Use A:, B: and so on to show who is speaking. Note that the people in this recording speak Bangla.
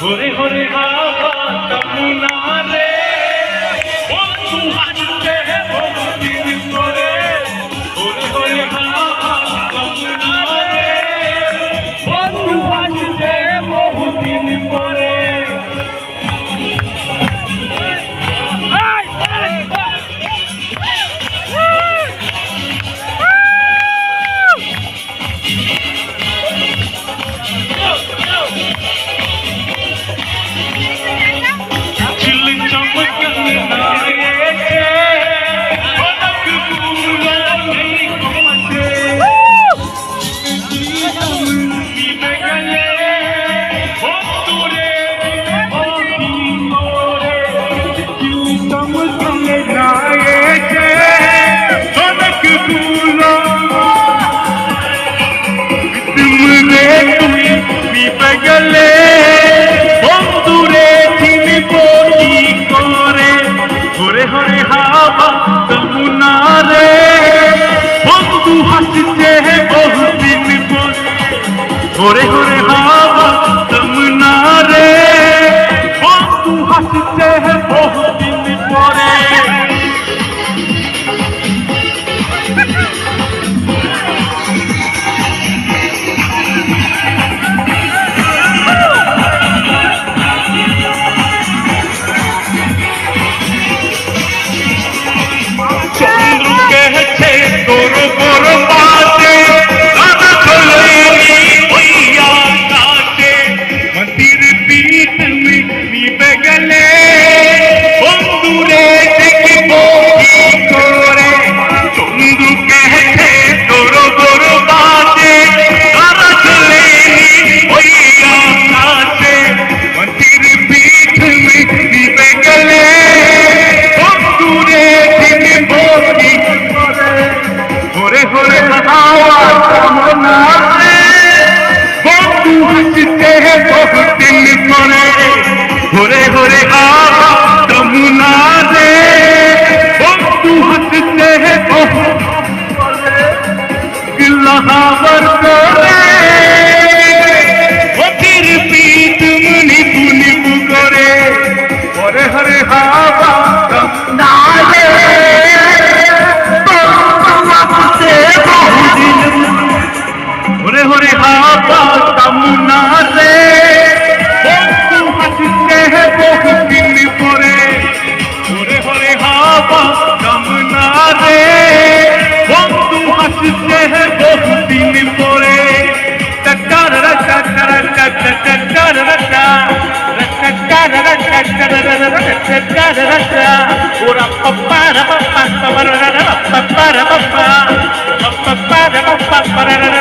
A: হরে হরে হাওয়া তমুনা রে বহুদিন হরে হাওয়া তমুনা হরে হরে হাওয়া কামনা বন্ধু হাসতে বহুদিন পরে হরে হরে হাওয়া হাসতে হরে বাবা কামনা রে বন্ধু হাসতে হে বহুদিন পরে হরে হরে বাবা কামনা রে বন্ধু হাসতে হে বহুদিন পরে টাকার রাটা টাকার টাকার টাকার রাটা টাকার রাটা টাকার রাটা টাকার রাটা ওরা পাপা রা পাপা পাপা রা পাপা রা পাপা পাপা রা পাপা পাপা রা পাপা